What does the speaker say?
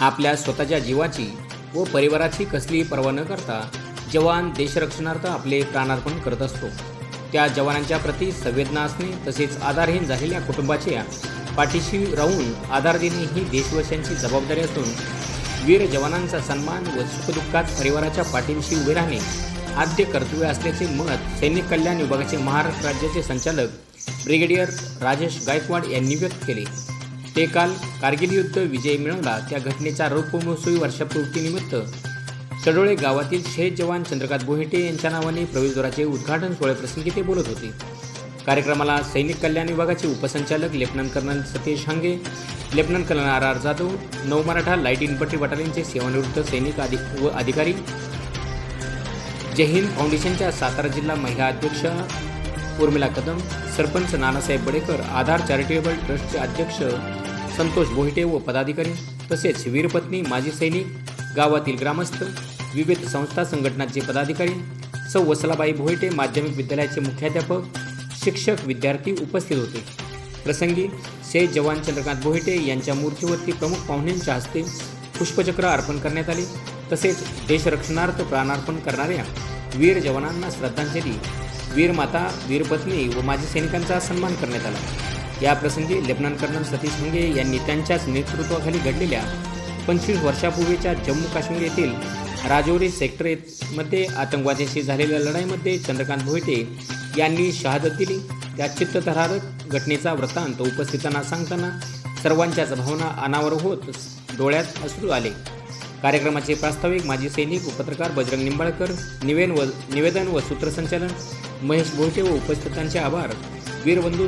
आपल्या स्वतःच्या जीवाची व परिवाराची कसलीही पर्वा न करता जवान देशरक्षणार्थ आपले प्राणार्पण करत असतो. त्या जवानांच्या प्रती संवेदना असणे तसेच आधारहीन झालेल्या कुटुंबाच्या पाठीशी राहून आधार देणे ही देशवासियांची जबाबदारी असून वीर जवानांचा सन्मान व सुखदुःखात परिवाराच्या पाठीशी उभे राहणे आद्य कर्तव्य असल्याचे मत सैनिक कल्याण विभागाचे महाराष्ट्र राज्याचे संचालक ब्रिगेडियर राजेश गायकवाड यांनी व्यक्त केले. ते काल कारगिल युद्ध विजय मिळवला. त्या घटनेच्या रौप्यमहोत्सवी वर्षापूर्तीनिमित्त सडोळे गावातील शहीद जवान चंद्रकांत बोहेटे यांच्या नावाने प्रवेशद्वाराचे उद्घाटन सोहळ्याप्रसंगी ते बोलत होते. कार्यक्रमाला सैनिक कल्याण विभागाचे उपसंचालक lieutenant colonel Satish Hange lieutenant colonel R R Jadhav नऊ मराठा लाइट इन्फंट्री बटालियनचे सेवानिवृत्त सैनिक अधि व अधिकारी. जय हिंद फाउंडेशनच्या सातारा जिल्हा महिला अध्यक्ष उर्मिला कदम सरपंच नानासाहेब बडेकर आधार चॅरिटेबल ट्रस्टचे अध्यक्ष संतोष बोहिटे व पदाधिकारी तसेच वीरपत्नी माजी सैनिक गावातील ग्रामस्थ विविध संस्था संघटनांचे पदाधिकारी सौ. वसलाबाई भोईटे माध्यमिक विद्यालयाचे मुख्याध्यापक शिक्षक विद्यार्थी उपस्थित होते. प्रसंगी शहीद जवान चंद्रकांत बोहिटे यांच्या मूर्तीवरती प्रमुख पाहुण्यांच्या हस्ते पुष्पचक्र अर्पण करण्यात आले. तसेच देशरक्षणार्थ प्राणार्पण करणाऱ्या वीर जवानांना श्रद्धांजली वीरमाता वीरपत्नी व माजी सैनिकांचा सन्मान करण्यात आला. या प्रसंगी लेफ्टनंट कर्नल सतीश मुंगे यांनी त्यांच्याच नेतृत्वाखाली घडलेल्या पंचवीस वर्षापूर्वीच्या जम्मू काश्मीर येथील राजौरी सेक्टरमध्ये आतंकवाद्यांशी झालेल्या लढाईमध्ये चंद्रकांत भोईटे यांनी शहादत दिली त्या चित्तथरारक घटनेचा वृत्तांत उपस्थितांना सांगताना सर्वांच्याच भावना अनावर होत डोळ्यात असू आले. कार्यक्रमाचे प्रास्ताविक माजी सैनिक व पत्रकार बजरंग निंबाळकर निवेदन व निवेदन व सूत्रसंचालन महेश भोईटे व उपस्थितांचे आभार. वीरबंधू